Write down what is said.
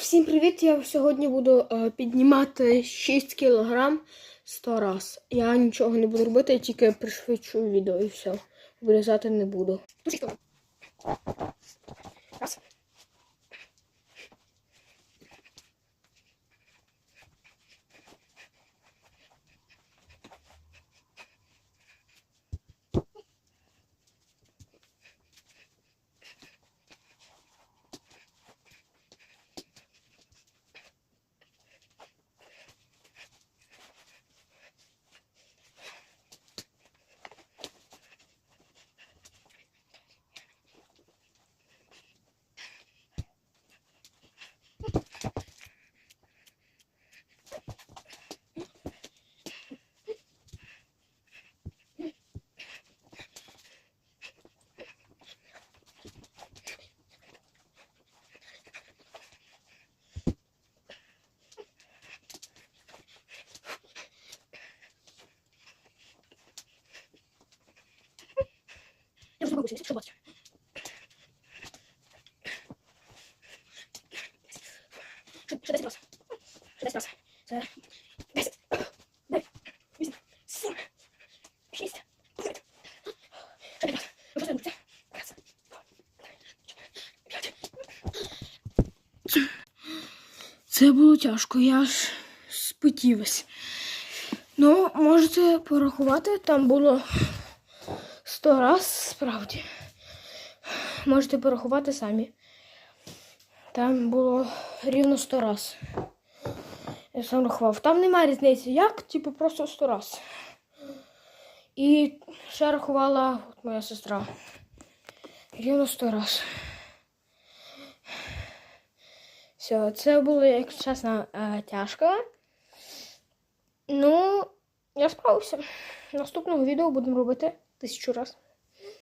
Всім привіт! Я сьогодні буду е, піднімати 6 кг 100 раз. Я нічого не буду робити, я тільки пришвидшу відео і все. Вирізати не буду. Я вже вибачуся, що. Ще ще 10 раз. Ще 10 раз. Це 10. 9. 8. 7. 6. 5. Ще 5 раз. Ви просто робите. Раз. Два. П'ять. Це було тяжко, я спотівся. Ну, можете порахувати, там було Сто раз справді. Можете порахувати самі. Там було рівно сто раз. Я сам рахував. Там немає різниці. Як? Типу просто сто раз. І ще рахувала от моя сестра. Рівно сто раз. Все, це було, як чесно, е, тяжко. Ну, я справився. Наступного відео будемо робити тисячу раз.